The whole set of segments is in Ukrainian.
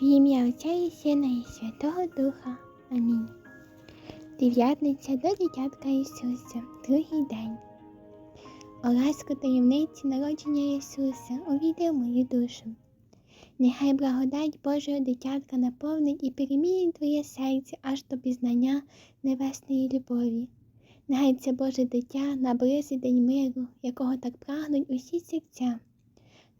В ім'я Отця і Сина і Святого Духа. Амінь. Дев'ятниця до дитятка Ісуса, другий день. О ласку таємниці народження Ісуса, увійди в мою душу. Нехай благодать Божого дитятка наповнить і перемінить твоє серце аж до пізнання небесної любові. Нехай це Боже дитя наблизить день миру, якого так прагнуть усі серця.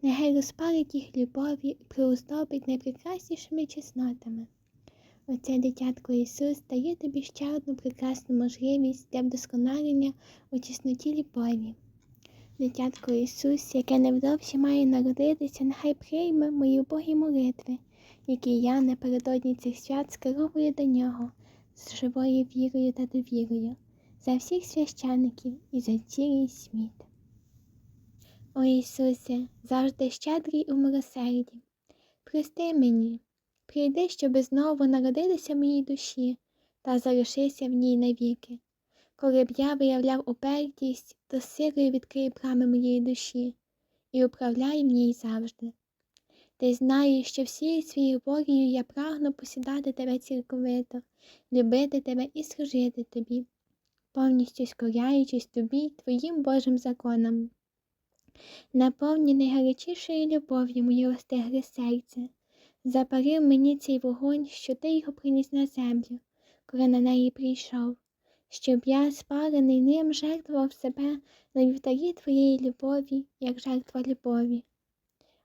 Нехай розпалить їх любові і приуздобить найпрекраснішими чеснотами. Оце дитятко Ісус дає тобі ще одну прекрасну можливість для вдосконалення у чесноті любові. Дитятко Ісус, яке невдовзі має народитися, нехай прийме мої убогі молитви, які я напередодні цих свят скеровую до нього з живою вірою та довірою, за всіх священиків і за цілий світ. О Ісусе, завжди щедрий у милосерді, прости мені, прийди, щоби знову народитися в моїй душі та залишися в ній навіки. Коли б я виявляв упертість, то силою відкрий брами моєї душі і управляй в ній завжди. Ти знаєш, що всією своєю волею я прагну посідати тебе цілковито, любити тебе і служити тобі, повністю скоряючись тобі, твоїм Божим законам. Наповні найгарячішою любов'ю моє остегле серце, запарив мені цей вогонь, що ти його приніс на землю, коли на неї прийшов, щоб я, спалений ним, жертвував себе на вівтарі твоєї любові, як жертва любові,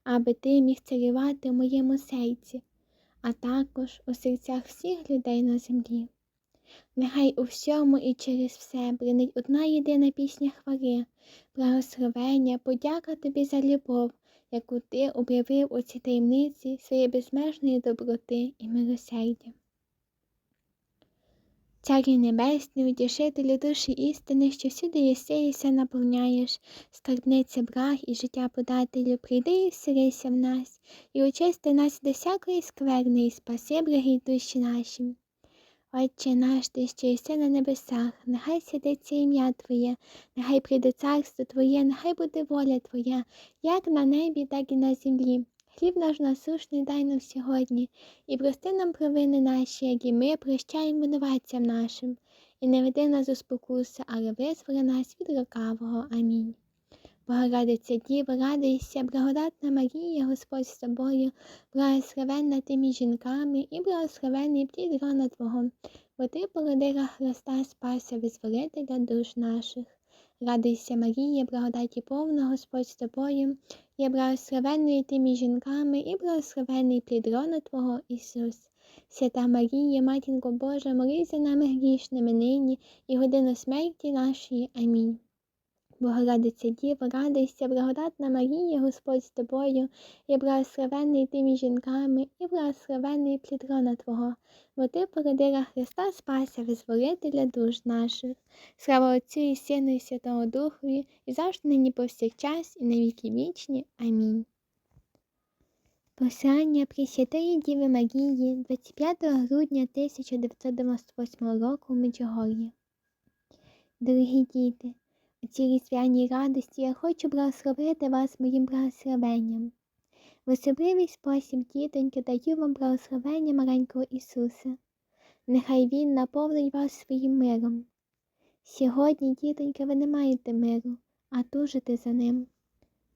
аби ти міг царювати в моєму серці, а також у серцях всіх людей на землі. Нехай у всьому і через все бринить одна єдина пісня хвали, благословення, подяка тобі за любов, яку ти об'явив у цій таємниці своєї безмежної доброти і милосердя. Царю Небесний, утішителю душі істини, що всюди і наповняєш, скарбниця браг і життя подателю, прийди і вселися в нас, і очисти нас до всякої скверни, і спаси благі душі наші. Отче наш, ти що єси на небесах, нехай святиться ім'я Твоє, нехай прийде царство Твоє, нехай буде воля Твоя, як на небі, так і на землі. Хліб наш насушний дай нам сьогодні, і прости нам провини наші, як і ми прощаємо винуватцям нашим, і не веди нас у спокуси, але визволи нас від лукавого. Амінь. Богородиця Діва, радуйся, благодатна Марія, Господь з тобою, благословенна ти між жінками і благословенний плід рона Твого, бо ти породила Христа, Спася, визволителя душ наших. Радуйся, Марія, благодаті повна, Господь з тобою, є благословенною ти між жінками і благословенний плід рона Твого, Ісус. Свята Марія, Матінко Божа, молись за нами грішними нині і годину смерті нашої. Амінь. Богородиця Діва, радуйся, благодатна Марія, Господь з тобою, є благословенний ти між жінками і благословенний плід рона Твого, бо ти породила Христа Спася, визволителя душ наших. Слава Отцю і Сину, і Святого Духові, і завжди нині повсякчас, і на віки вічні. Амінь. Послання Пресвятої Діви Марії 25 грудня 1998 року в Меджугор'ї. Дорогі діти, цій різдвяній радості я хочу благословити вас моїм благословенням. В особливий спосіб, дітоньки, даю вам благословення маленького Ісуса. Нехай Він наповнить вас своїм миром. Сьогодні, дітоньки, ви не маєте миру, а тужите за ним.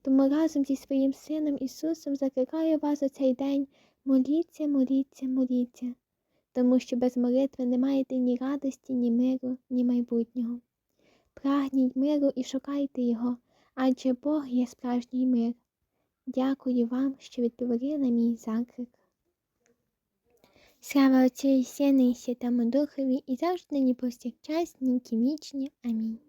Тому разом зі своїм Сином Ісусом закликаю вас у цей день моліться, моліться, моліться, тому що без молитви не маєте ні радості, ні миру, ні майбутнього. Прагніть миру і шукайте його, адже Бог є справжній мир. Дякую вам, що відповіли на мій заклик. Слава Отцю і Сіни, і Святому Духові і завжди ні повсякчас, ні вічні. Амінь.